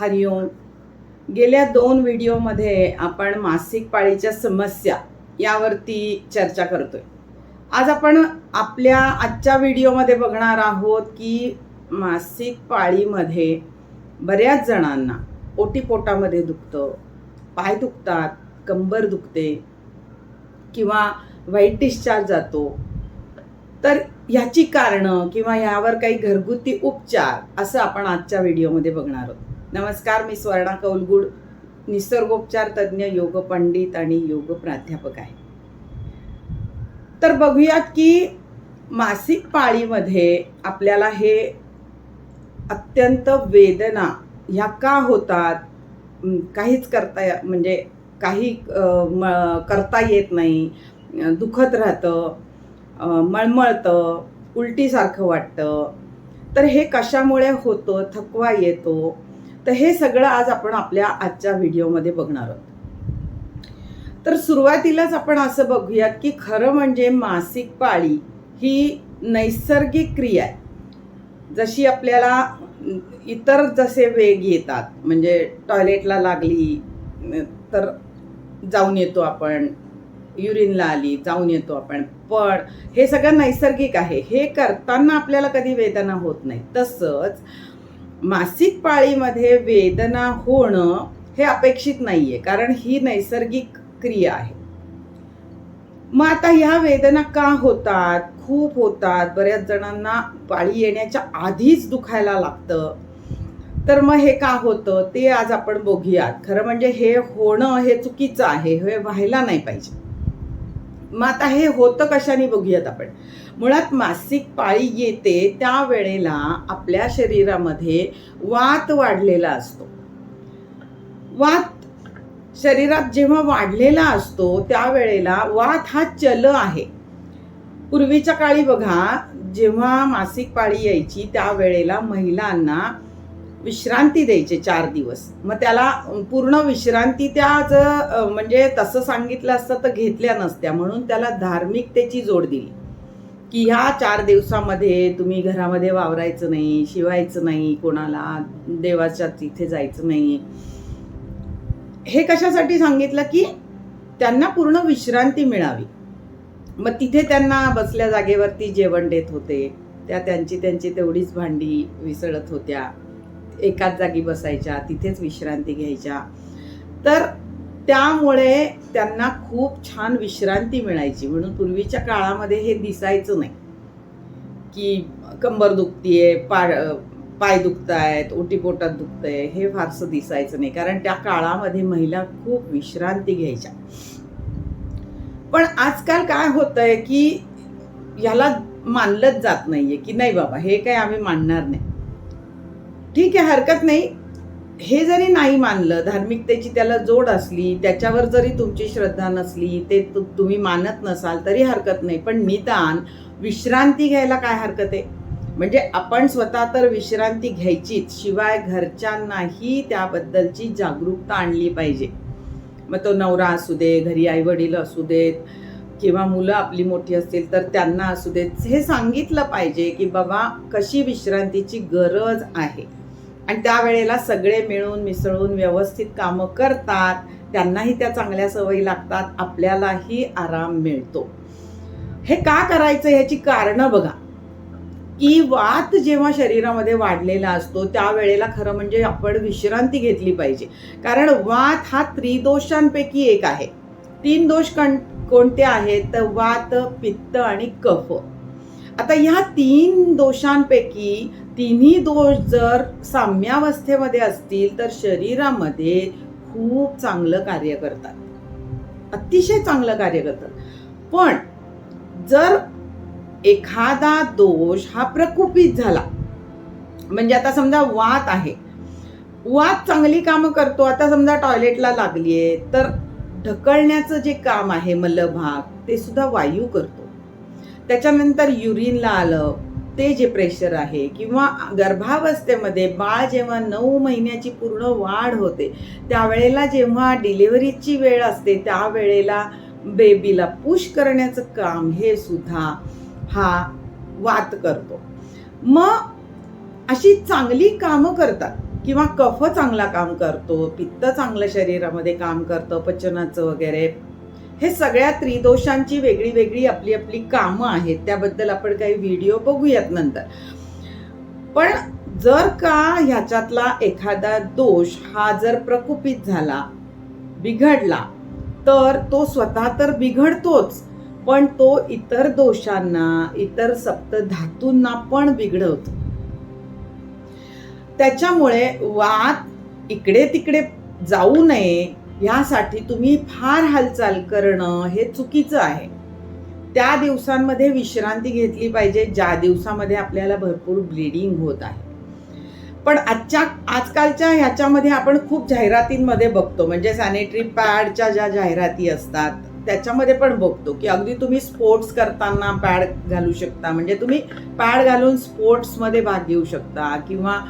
हरिओम गेल्या दोन व्हिडिओमध्ये आपण मासिक पाळीच्या समस्या यावरती चर्चा करतोय. आज आपण आपल्या आजच्या व्हिडिओमध्ये बघणार आहोत की मासिक पाळीमध्ये बऱ्याच जणांना ओटीपोटामध्ये दुखतं पाय दुखतात कंबर दुखते किंवा वाईट डिस्चार्ज जातो. तर ह्याची कारणं किंवा यावर काही घरगुती उपचार असं आपण आजच्या व्हिडिओमध्ये बघणार आहोत. नमस्कार मी स्वर्णा कौलगुड निसर्गोपचार तज्ज्ञ योग पंडित आणि योग प्राध्यापक आहे. तर बघूयात की मासिक पाळीमध्ये आपल्याला हे अत्यंत वेदना ह्या का होतात? काहीच करता म्हणजे काही म- करता येत नाही दुखत राहतं मळमळतं उलटीसारखं वाटतं. तर हे कशामुळे होतं? थकवा येतो. तर हे सगळं आज आपण आपल्या आजच्या व्हिडिओमध्ये बघणार आहोत. तर सुरुवातीलाच आपण असं बघूयात की खरं म्हणजे मासिक पाळी ही नैसर्गिक क्रिया आहे. जशी आपल्याला इतर जसे वेग येतात म्हणजे टॉयलेटला लागली तर जाऊन येतो आपण युरिनला आली जाऊन येतो आपण पण हे सगळं नैसर्गिक आहे. हे करताना आपल्याला कधी वेदना होत नाही. तसंच मासिक पाळीमध्ये वेदना होणं हे अपेक्षित नाहीये कारण ही नैसर्गिक क्रिया आहे. मग आता ह्या वेदना का होतात? खूप होतात. बऱ्याच जणांना पाळी येण्याच्या आधीच दुखायला लागतं. तर मग हे का होतं? ते आज आपण बघूयात. खरं म्हणजे हे होणं हे चुकीचं आहे. हे व्हायला नाही पाहिजे. मग आता हे होतं कशाने बघूयात आपण. मुळात मासिक पाळी येते त्या वेळेला आपल्या शरीरामध्ये वात वाढलेला असतो. वात शरीरात जेव्हा वाढलेला असतो त्यावेळेला वात हा चल आहे. पूर्वीच्या काळी बघा जेव्हा मासिक पाळी यायची त्यावेळेला महिलांना विश्रांती द्यायचे चार दिवस. मग त्याला पूर्ण विश्रांती त्या म्हणजे तसं सांगितलं असतं तर घेतल्या नसत्या. म्हणून त्याला धार्मिकतेची जोड दिली. की ह्या चार दिवसामध्ये तुम्ही घरामध्ये वावरायचं नाही शिवायचं नाही कोणाला देवाच्या तिथे जायचं नाही. हे कशासाठी सांगितलं की त्यांना पूर्ण विश्रांती मिळावी. मग तिथे त्यांना बसल्या जागेवरती जेवण देत होते. त्या त्यांची त्यांची तेवढीच भांडी विसळत होत्या. एकाच जागी बसायच्या तिथेच विश्रांती घ्यायच्या. तर त्यामुळे त्यांना खूप छान विश्रांती मिळायची. म्हणून पूर्वीच्या काळामध्ये हे दिसायचं नाही. की कंबर दुखतीये पाय पाय दुखतायत ओटीपोटात दुखतंय हे फारसं दिसायचं नाही. कारण त्या काळामध्ये महिला खूप विश्रांती घ्यायच्या. पण आजकाल काय होतंय की ह्याला मानलंच जात नाहीये की नाही बाबा हे काय आम्ही मानणार नाही. ठीक आहे हरकत नाही. हे जरी नाही मानलं धार्मिकतेची त्याला जोड असली त्याच्यावर जरी तुमची श्रद्धा नसली ते तु- तुम्ही मानत नसाल तरी हरकत नाही. पण निदान विश्रांती घ्यायला काय हरकत आहे? म्हणजे आपण स्वतः तर विश्रांती घ्यायचीच शिवाय घरच्यांनाही त्याबद्दलची जागरूकता आणली पाहिजे. मग तो नवरा असू दे घरी आई वडील असू देत किंवा मुलं आपली मोठी असतील तर त्यांना असू देत. हे सांगितलं पाहिजे की बाबा कशी विश्रांतीची गरज आहे? आणि त्यावेळेला सगळे मिळून मिसळून व्यवस्थित कामं करतात. त्यांनाही त्या चांगल्या सवयी लागतात. आपल्यालाही आराम मिळतो. हे का करायचं ह्याची कारणं बघा. की वात जेव्हा शरीरामध्ये वाढलेला असतो त्यावेळेला खरं म्हणजे आपण विश्रांती घेतली पाहिजे. कारण वात हा त्रिदोषांपैकी एक आहे. तीन दोष कण कोणते आहेत? तर वात पित्त आणि कफ. आता ह्या तीन दोषांपैकी तिन्ही दोष जर साम्यावस्थेमध्ये असतील तर शरीरामध्ये खूप चांगलं कार्य करतात. अतिशय चांगलं कार्य करतात. पण जर एखादा दोष हा प्रकुपित झाला म्हणजे आता समजा वात आहे. वात चांगली कामं करतो. आता समजा टॉयलेटला लागली आहे तर ढकलण्याचं जे काम आहे मलभाग ते सुद्धा वायू करतो. त्याच्यानंतर युरिनला आलं ते जे प्रेशर आहे किंवा गर्भावस्थेमध्ये बाळ जेव्हा नऊ महिन्याची पूर्ण वाढ होते त्यावेळेला जेव्हा डिलिव्हरीची वेळ असते त्यावेळेला बेबीला पुश करण्याचं काम हे सुद्धा हा वात करतो. मग अशी चांगली कामं करतात किंवा कफ चांगला काम करतो पित्त चांगलं शरीरामध्ये काम करतं पचनाचं वगैरे हे सगळ्या त्रिदोषांची वेगळी वेगळी आपली आपली कामं आहेत. त्याबद्दल आपण काही व्हिडिओ बघूयात नंतर. पण जर का ह्याच्यातला एखादा दोष हा जर प्रकुपित झाला बिघडला तर तो स्वतः तर बिघडतोच. पण तो इतर दोषांना इतर सप्त धातूंना पण बिघडवतो. त्याच्यामुळे वाद इकडे तिकडे जाऊ नये यासाठी तुम्ही फार हालचाल करणं हे चुकीचं आहे. त्या दिवसांमध्ये विश्रांती घेतली पाहिजे ज्या दिवसामध्ये आपल्याला भरपूर ब्लिडिंग होत आहे. पण आजच्या आजकालच्या ह्याच्यामध्ये आपण खूप जाहिरातींमध्ये बघतो म्हणजे सॅनिटरी पॅडच्या ज्या जाहिराती असतात त्याच्यामध्ये पण बघतो की अगदी तुम्ही स्पोर्ट्स करताना पॅड घालू शकता. म्हणजे तुम्ही पॅड घालून स्पोर्ट्समध्ये भाग घेऊ शकता किंवा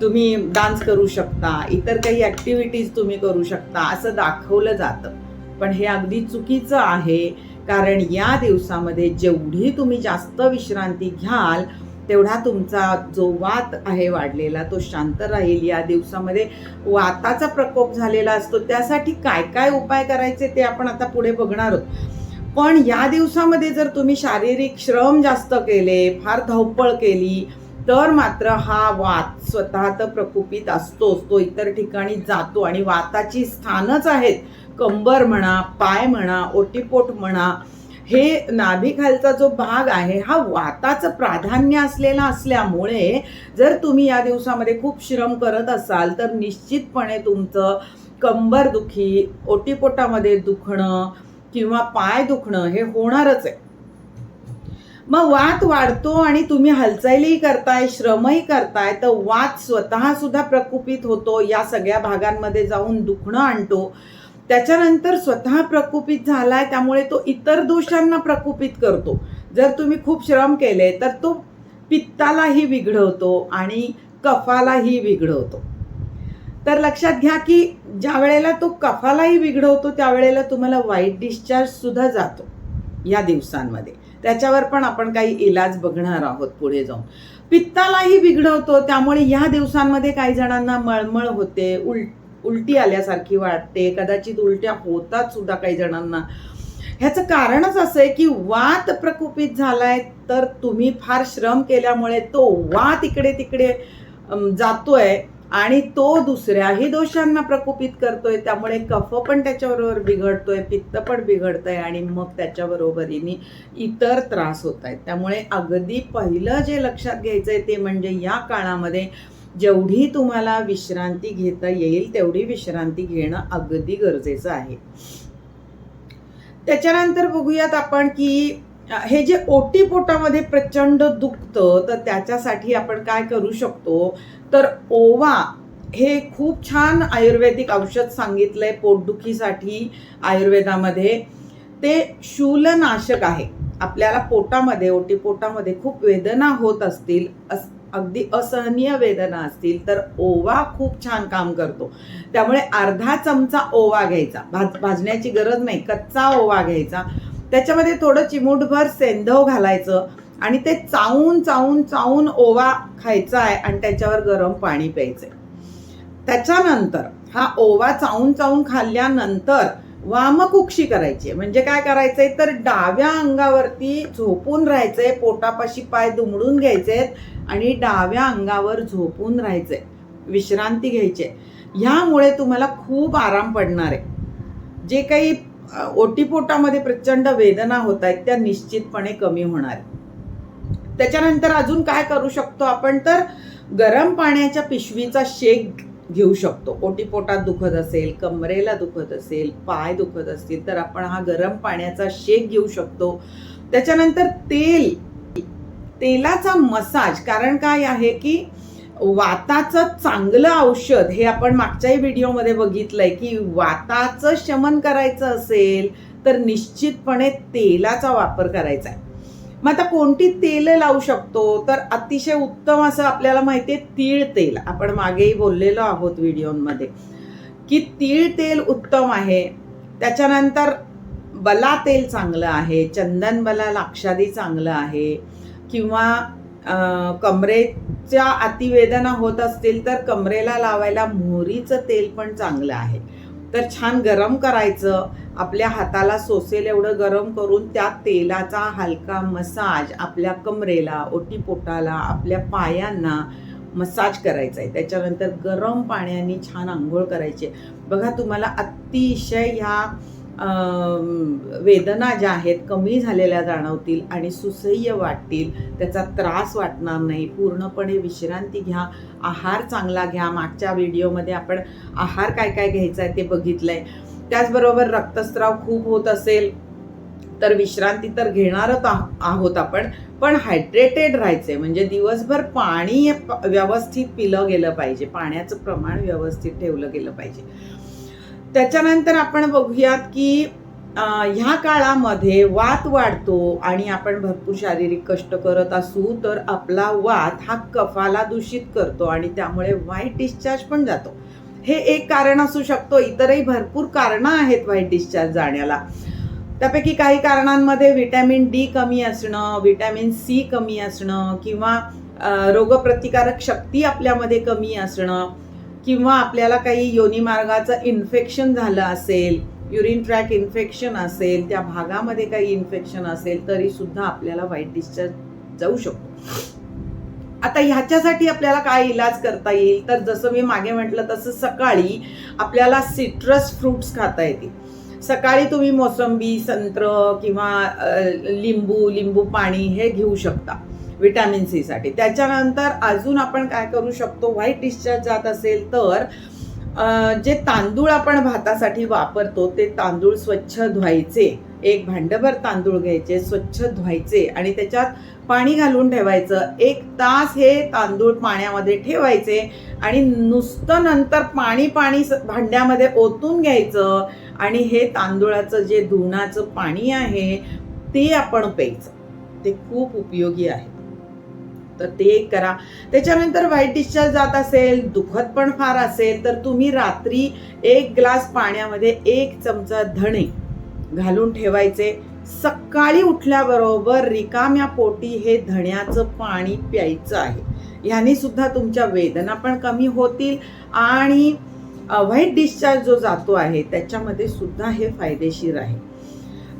तुम्ही डान्स करू शकता इतर काही ॲक्टिव्हिटीज तुम्ही करू शकता असं दाखवलं जातं. पण हे अगदी चुकीचं आहे कारण या दिवसामध्ये जेवढी तुम्ही जास्त विश्रांती घ्याल तेवढा तुमचा जो वात आहे वाढलेला तो शांत राहील. या दिवसामध्ये वाताचा प्रकोप झालेला असतो त्यासाठी काय काय उपाय करायचे ते आपण आता पुढे बघणार आहोत. पण या दिवसामध्ये जर तुम्ही शारीरिक श्रम जास्त केले फार धावपळ केली तर मात्र हा वात स्वतः तर प्रकोपित असतोच. तो इतर ठिकाणी जातो आणि वाताची स्थानच आहेत. कंबर म्हणा पाय म्हणा ओटीपोट म्हणा हे नाभिखालचा जो भाग आहे हा वाताचं प्राधान्य असलेला असल्यामुळे जर तुम्ही या दिवसामध्ये खूप श्रम करत असाल तर निश्चितपणे तुमचं कंबर दुखी ओटीपोटामध्ये दुखणं किंवा पाय दुखणं हे होणारच आहे. मग वात वाढतो आणि तुम्ही हालचालीही करताय श्रमही करताय तर वात स्वतः सुद्धा प्रकुपित होतो या सगळ्या भागांमध्ये जाऊन दुखणं आणतो. त्याच्यानंतर स्वतः प्रकुपित झालाय त्यामुळे तो इतर दोषांना प्रकुपित करतो. जर तुम्ही खूप श्रम केले तर तो पित्तालाही बिघडवतो आणि कफालाही बिघडवतो तर लक्षात घ्या की ज्या वेळेला तो कफालाही बिघडवतो त्यावेळेला तुम्हाला वाईट डिस्चार्ज सुद्धा जातो. या दिवसांमध्ये. त्याच्यावर पण आपण काही इलाज बघणार आहोत पुढे जाऊन. पित्तालाही बिघडवतो त्यामुळे या दिवसांमध्ये काही जणांना मळमळ होते उल उलटी आल्यासारखी वाटते कदाचित उलट्या होतात सुद्धा काही जणांना. ह्याचं कारणच असं आहे की वात प्रकोपित झालाय तर तुम्ही फार श्रम केल्यामुळे तो वात इकडे तिकडे जातोय. आणि तो दुसऱ्याही दोषांना प्रकोपित करतोय त्यामुळे कफ पण त्याच्याबरोबर बिघडतोय पित्त पण बिघडतंय आणि मग त्याच्याबरोबरीने इतर त्रास होत आहेत त्यामुळे अगदी पहिलं जे लक्षात घ्यायचं आहे ते म्हणजे या काळामध्ये जेवढी तुम्हाला विश्रांती घेता येईल तेवढी विश्रांती घेणं अगदी गरजेचं आहे. त्याच्यानंतर बघूयात आपण की हे जे ओटी पोटामध्ये प्रचंड दुखतं तर त्याच्यासाठी आपण काय करू शकतो? तर ओवा हे खूप छान आयुर्वेदिक औषध सांगितलंय पोटदुखीसाठी आयुर्वेदामध्ये. ते शूलनाशक आहे. आपल्याला पोटामध्ये ओटी पोटामध्ये खूप वेदना होत असतील अस अगदी असहनीय वेदना असतील तर ओवा खूप छान काम करतो. त्यामुळे अर्धा चमचा ओवा घ्यायचा. भाज भाजण्याची गरज नाही. कच्चा ओवा घ्यायचा. त्याच्यामध्ये थोडं चिमूटभर सेंधव घालायचं आणि ते चावून चावून चावून ओवा खायचा आहे आणि त्याच्यावर गरम पाणी प्यायचंय. त्याच्यानंतर हा ओवा चावून चावून खाल्ल्यानंतर वामकुक्षी करायची. म्हणजे काय करायचंय? तर डाव्या अंगावरती झोपून राहायचंय पोटापाशी पाय दुमडून घ्यायचे आणि डाव्या अंगावर झोपून राहायचंय. विश्रांती घ्यायची ह्यामुळे तुम्हाला खूप आराम पडणार आहे जे काही ओटीपोटामध्ये प्रचंड वेदना होत आहेत त्या निश्चितपणे कमी होणार त्याच्यानंतर अजून काय करू शकतो आपण? तर गरम पाण्याच्या पिशवीचा शेक घेऊ शकतो. ओटीपोटात दुखत असेल कमरेला दुखत असेल पाय दुखत असतील तर आपण हा गरम पाण्याचा शेक घेऊ शकतो. त्याच्यानंतर तेल तेलाचा मसाज कारण काय आहे की वाताचं चांगलं औषध हे आपण मागच्याही व्हिडिओमध्ये बघितलंय की वाताचं शमन करायचं असेल तर निश्चितपणे तेलाचा वापर करायचा आहे. मग आता कोणती तेल लावू शकतो? तर अतिशय उत्तम असं आपल्याला माहिती आहे तीळ तेल. आपण मागेही बोललेलो आहोत व्हिडिओमध्ये की तीळ तेल उत्तम आहे. त्याच्यानंतर बला तेल चांगलं आहे चंदन बला लाक्षादी चांगलं आहे किंवा कमरेच्या अतिवेदना होत असतील तर कमरेला लावायला मोहरीचं तेल पण चांगलं आहे. तर छान गरम करायचं. आपल्या हाताला सोसेल एवढं गरम करून त्या तेलाचा हलका मसाज आपल्या कमरेला ओटीपोटाला आपल्या पायांना मसाज करायचा आहे. त्याच्यानंतर गरम पाण्याने छान आंघोळ करायची बघा तुम्हाला अतिशय ह्या वेदना ज्या आहेत कमी झालेल्या जाणवतील आणि सुसह्य वाटतील. त्याचा त्रास वाटणार नाही. पूर्णपणे विश्रांती घ्या. आहार चांगला घ्या. मागच्या व्हिडिओमध्ये आपण आहार काय काय घ्यायचा आहे ते बघितलं आहे त्याचबरोबर रक्तस्राव खूप होत असेल तर विश्रांती तर घेणारच आह- आहोत आपण. पण हायड्रेटेड राहायचंय. म्हणजे दिवसभर पाणी व्यवस्थित पिलं गेलं पाहिजे. पाण्याचं प्रमाण व्यवस्थित ठेवलं गेलं पाहिजे. त्याच्यानंतर आपण बघूयात की ह्या काळामध्ये वात वाढतो आणि आपण भरपूर शारीरिक कष्ट करत असू तर आपला वात हा कफाला दूषित करतो आणि त्यामुळे व्हाईट डिस्चार्ज पण जातो. हे एक कारण असू शकतो. इतरही भरपूर कारणं आहेत व्हाईट डिस्चार्ज जाण्याला. त्यापैकी काही कारणांमध्ये व्हिटॅमिन डी कमी असणं व्हिटॅमिन सी कमी असणं किंवा रोगप्रतिकारक शक्ती आपल्यामध्ये कमी असणं किंवा आपल्याला काही योनी मार्गाचं इन्फेक्शन झालं असेल युरिन ट्रॅक इन्फेक्शन असेल त्या भागामध्ये काही इन्फेक्शन असेल तरी सुद्धा आपल्याला व्हाईट डिस्चार्ज जाऊ शकतो. आता ह्याच्यासाठी आपल्याला काय इलाज करता येईल? तर जसं मी मागे म्हटलं तसं सकाळी आपल्याला सिट्रस फ्रुट्स खाता येतील. सकाळी तुम्ही मोसंबी संत्र किंवा लिंबू लिंबू पाणी हे घेऊ शकता. विटॅमिन सीसाठी त्याच्यानंतर अजून आपण काय करू शकतो? व्हाईट डिस्चार्ज जात असेल तर जे तांदूळ आपण भातासाठी वापरतो ते तांदूळ स्वच्छ धुवायचे. एक भांडभर तांदूळ घ्यायचे स्वच्छ धुवायचे आणि त्याच्यात पाणी घालून ठेवायचं. एक तास हे तांदूळ पाण्यामध्ये ठेवायचे आणि नुसतं नंतर पाणी पाणी स- भांड्यामध्ये ओतून घ्यायचं आणि हे तांदूळाचं जे धुण्याचं पाणी आहे ते आपण प्यायचं. ते खूप उपयोगी आहे. तर ते करा. त्याच्यानंतर व्हाईट डिस्चार्ज जात असेल दुखत पण फार असेल तर तुम्ही रात्री एक ग्लास पाण्यामध्ये एक चमचा धणे घालून ठेवायचे. सकाळी उठल्याबरोबर रिकाम्या पोटी हे धण्याचं पाणी प्यायचं आहे. ह्याने सुद्धा तुमच्या वेदना पण कमी होतील आणि व्हाईट डिस्चार्ज जो जातो आहे त्याच्यामध्ये सुद्धा हे फायदेशीर आहे.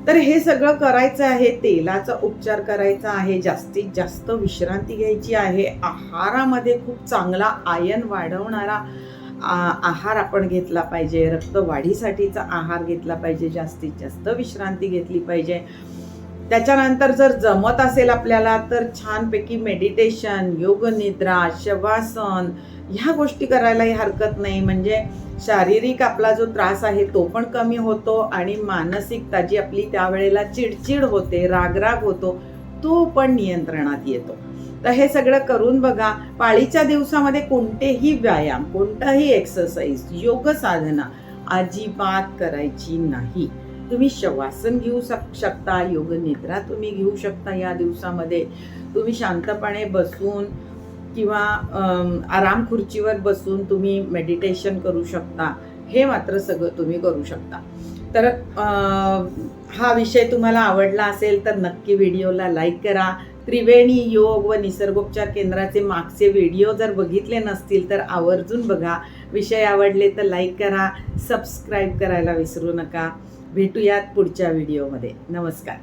तर हे सगळं करायचं आहे तेलाचा उपचार करायचा आहे जास्तीत जास्त विश्रांती घ्यायची आहे. आहारामध्ये खूप चांगला आयन वाढवणारा आहार आपण घेतला पाहिजे. रक्तवाढीसाठीचा आहार घेतला पाहिजे. जास्तीत जास्त विश्रांती घेतली पाहिजे. त्याच्यानंतर जर जमत असेल आपल्याला तर छानपैकी मेडिटेशन योगनिद्रा शवासन ह्या गोष्टी करायलाही हरकत नाही. म्हणजे शारीरिक आपला जो त्रास आहे तो पण कमी होतो आणि मानसिकता जी आपली त्यावेळेला चिडचिड होते रागराग होतो तो पण नियंत्रणात येतो. तर हे सगळं करून बघा पाळीच्या दिवसामध्ये कोणतेही व्यायाम कोणताही एक्सरसाइज योग साधना अजिबात करायची नाही. तुम्ही शवासन घेऊ शक शकता योग निद्रा तुम्ही घेऊ शकता या दिवसामध्ये. तुम्ही शांतपणे बसून किंवा आराम खुर्चीवर बसून तुम्ही मेडिटेशन करू शकता. हे मात्र सगळं तुम्ही करू शकता. तर हा विषय तुम्हाला आवडला असेल तर नक्की व्हिडिओला लाईक करा. त्रिवेणी योग व निसर्गोपचार केंद्राचे मागचे व्हिडिओ जर बघितले नसतील तर आवर्जून बघा. विषय आवडले तर लाईक करा. सबस्क्राईब करायला विसरू नका. भेटूयात पुढच्या व्हिडिओमध्ये. नमस्कार.